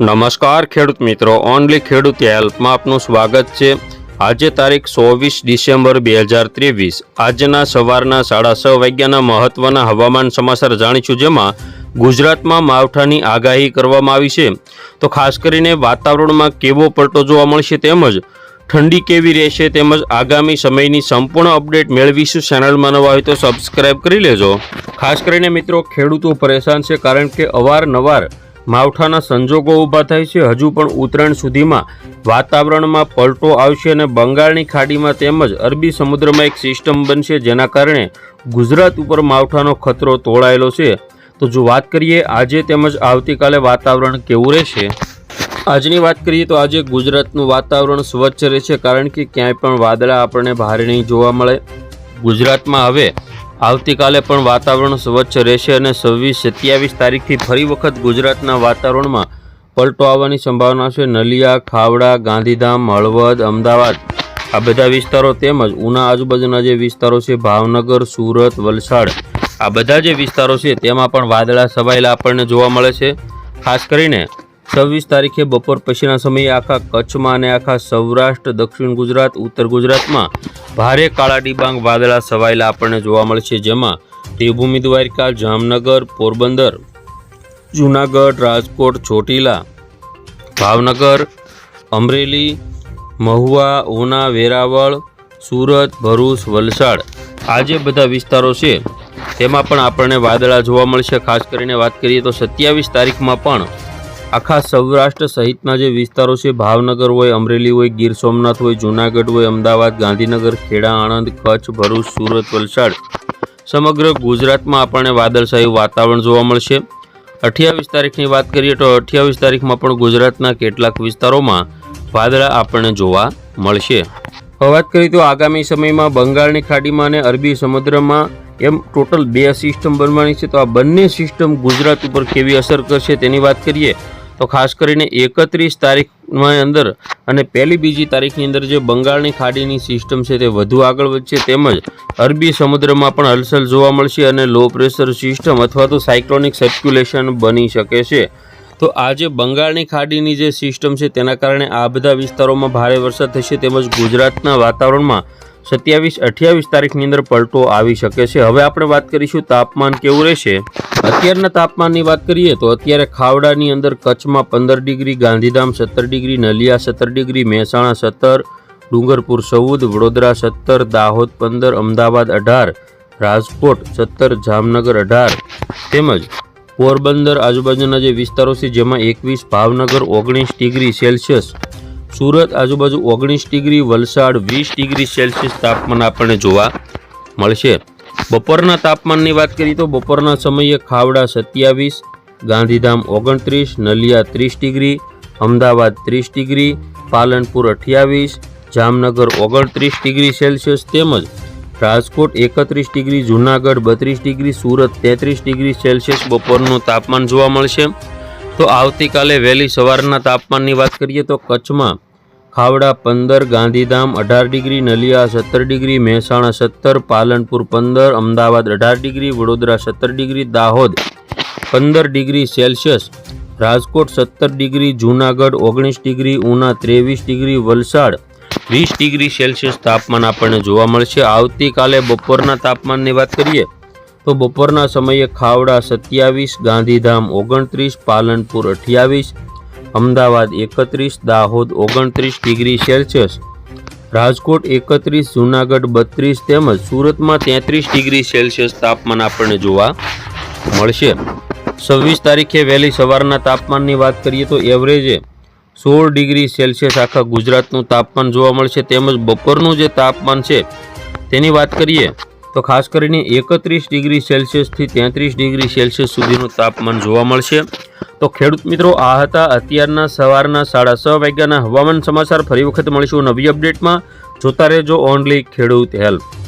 નમસ્કાર ખેડૂત મિત્રો, ઓનલી ખેડૂત હેલ્પમાં આપનું સ્વાગત છે. આજે તારીખ ચોવીસ ડિસેમ્બર બે હજાર ત્રેવીસ. આજના સવારના સાડા છ વાગ્યાના મહત્વના હવામાન સમાચાર જાણીશું જેમાં ગુજરાતમાં માવઠાની આગાહી કરવામાં આવી છે. તો ખાસ કરીને વાતાવરણમાં કેવો પલટો જોવા મળશે તેમજ ઠંડી કેવી રહેશે તેમજ આગામી સમયની સંપૂર્ણ અપડેટ મેળવીશું ચેનલમાં નવા હોય તો સબસ્ક્રાઈબ કરી લેજો. ખાસ કરીને મિત્રો, ખેડૂતો પરેશાન છે કારણ કે અવારનવાર માવઠાના સંજોગો ઊભા થાય છે. હજુ પણ ઉત્તરાયણ સુધીમાં વાતાવરણમાં પલટો આવશે અને બંગાળની ખાડીમાં તેમજ અરબી સમુદ્રમાં એક સિસ્ટમ બનશે જેના કારણે ગુજરાત ઉપર માવઠાનો ખતરો તોળાયેલો છે. તો જો વાત કરીએ આજે તેમજ આવતીકાલે વાતાવરણ કેવું રહેશે? આજની વાત કરીએ તો આજે ગુજરાતનું વાતાવરણ સ્વચ્છ રહેશે કારણ કે ક્યાંય પણ વાદળા આપણને ભારે નહીં જોવા મળે. ગુજરાતમાં હવે આવતીકાલે પણ વાતાવરણ સ્વચ્છ રહેશે અને છવ્વીસ સત્યાવીસ તારીખથી ફરી વખત ગુજરાતના વાતાવરણમાં પલટો આવવાની સંભાવના છે. નલિયા, ખાવડા, ગાંધીધામ, હળવદ, અમદાવાદ આ બધા વિસ્તારો તેમજ ઉના આજુબાજુના જે વિસ્તારો છે, ભાવનગર, સુરત, વલસાડ આ બધા જે વિસ્તારો છે તેમાં પણ વાદળા છવાયેલા આપણને જોવા મળે છે. ખાસ કરીને છવ્વીસ તારીખે બપોર પછીના સમયે આખા કચ્છમાં અને આખા સૌરાષ્ટ્ર, દક્ષિણ ગુજરાત, ઉત્તર ગુજરાતમાં ભારે કાળા ડિબાંગ વાદળા છવાયેલા આપણને જોવા મળશે, જેમાં દેવભૂમિ દ્વારિકા જામનગર, પોરબંદર, જૂનાગઢ, રાજકોટ, ચોટીલા, ભાવનગર, અમરેલી, મહુવા, ઉના, વેરાવળ, સુરત, ભરૂચ, વલસાડ આ જે બધા વિસ્તારો છે, તેમાં પણ આપણને વાદળા જોવા મળશે. ખાસ કરીને વાત કરીએ તો સત્યાવીસ તારીખમાં પણ આખા સૌરાષ્ટ્ર સહિતના જે વિસ્તારો છે, ભાવનગર હોય, અમરેલી હોય, ગીર સોમનાથ હોય, જૂનાગઢ હોય, અમદાવાદ, ગાંધીનગર, ખેડા, આણંદ, કચ્છ, ભરૂચ, સુરત, વલસાડ, સમગ્ર ગુજરાતમાં આપણને વાદળછાયું વાતાવરણ જોવા મળશે. અઠ્યાવીસ તારીખની વાત કરીએ તો અઠ્યાવીસ તારીખમાં પણ ગુજરાતના કેટલાક વિસ્તારોમાં વાદળા આપણને જોવા મળશે. વાત કરીએ તો આગામી સમયમાં બંગાળની ખાડીમાં અને અરબી સમુદ્રમાં, એમ ટોટલ બે સિસ્ટમ બનવાની છે. તો આ બંને સિસ્ટમ ગુજરાત ઉપર કેવી અસર કરશે તેની વાત કરીએ. તો ખાસ કરીને એકત્રીસ તારીખમાં અંદર અને પહેલી બીજી તારીખની અંદર જે બંગાળની ખાડીની સિસ્ટમ છે તે વધુ આગળ વધશે તેમજ અરબી સમુદ્રમાં પણ હલચલ જોવા મળશે અને લો પ્રેશર સિસ્ટમ અથવા તો સાયક્લોનિક સર્ક્યુલેશન બની શકે છે. તો આજે બંગાળની ખાડીની જે સિસ્ટમ છે તેના કારણે આ બધા વિસ્તારોમાં ભારે વરસાદ થશે તેમજ ગુજરાતના વાતાવરણમાં સત્યાવીસ અઠ્યાવીસ તારીખની અંદર પલટો આવી શકે છે. હવે આપણે વાત કરીશું તાપમાન કેવું રહેશે? અત્યારના તાપમાનની વાત કરીએ તો અત્યારે ખાવડાની અંદર કચ્છમાં પંદર ડિગ્રી, ગાંધીધામ સત્તર ડિગ્રી, નલિયા સત્તર ડિગ્રી, મહેસાણા સત્તર, ડુંગરપુર ચૌદ, વડોદરા સત્તર, દાહોદ પંદર, અમદાવાદ અઢાર, રાજકોટ સત્તર, જામનગર અઢાર તેમજ પોરબંદર આજુબાજુના જે વિસ્તારો છે, જેમાં એકવીસ, ભાવનગર ઓગણીસ ડિગ્રી સેલ્સિયસ સુરત આજુબાજુ ઓગણીસ ડિગ્રી, વલસાડ વીસ ડિગ્રી સેલ્સિયસ તાપમાન આપણને જોવા મળશે. બપોરના તાપમાનની વાત કરીએ તો બપોરના સમયે ખાવડા સત્યાવીસ, ગાંધીધામ ઓગણત્રીસ, નલિયા ત્રીસ ડિગ્રી, અમદાવાદ ત્રીસ ડિગ્રી, પાલનપુર અઠ્યાવીસ, જામનગર ઓગણત્રીસ ડિગ્રી સેલ્સિયસ તેમજ રાજકોટ એકત્રીસ ડિગ્રી, જૂનાગઢ બત્રીસ ડિગ્રી, સુરત તેત્રીસ ડિગ્રી સેલ્સિયસ બપોરનું તાપમાન જોવા મળશે. તો આવતીકાલે વહેલી સવારના તાપમાનની વાત કરીએ તો કચ્છમાં ખાવડા, પંદર, ગાંધીધામ અઢાર ડિગ્રી, નલિયા સત્તર ડિગ્રી, મહેસાણા સત્તર, પાલનપુર પંદર, અમદાવાદ અઢાર ડિગ્રી, વડોદરા સત્તર ડિગ્રી, દાહોદ પંદર ડિગ્રી સેલ્સિયસ, રાજકોટ સત્તર ડિગ્રી, જૂનાગઢ ઓગણીસ ડિગ્રી, ઉના ત્રેવીસ ડિગ્રી, વલસાડ વીસ ડિગ્રી સેલ્સિયસ તાપમાન આપણને જોવા મળશે. આવતીકાલે બપોરના તાપમાનની વાત કરીએ તો બપોરના સમયે ખાવડા સત્યાવીસ, ગાંધીધામ ઓગણત્રીસ, પાલનપુર અઠ્યાવીસ, અમદાવાદ એકત્રીસ, દાહોદ ઓગણત્રીસ ડિગ્રી સેલ્સિયસ, રાજકોટ એકત્રીસ, જૂનાગઢ બત્રીસ તેમજ સુરતમાં તેત્રીસ ડિગ્રી સેલ્સિયસ તાપમાન આપણને જોવા મળશે. છવ્વીસ તારીખે વહેલી સવારના તાપમાનની વાત કરીએ તો એવરેજે સોળ ડિગ્રી સેલ્સિયસ આખા ગુજરાતનું તાપમાન જોવા મળશે તેમજ બપોરનું જે તાપમાન છે તેની વાત કરીએ તો ખાસ કરીને એકત્રીસ ડિગ્રી સેલ્સિયસથી તેત્રીસ ડિગ્રી સેલ્સિયસ સુધીનું તાપમાન જોવા મળશે. તો ખેડૂત મિત્રો, આ હતા અત્યારના સવારના સાડા છ વાગ્યાના હવામાન સમાચાર. ફરી વખત મળીશું નવી અપડેટમાં. જોતા રહેજો ઓનલી ખેડૂત હેલ્પ.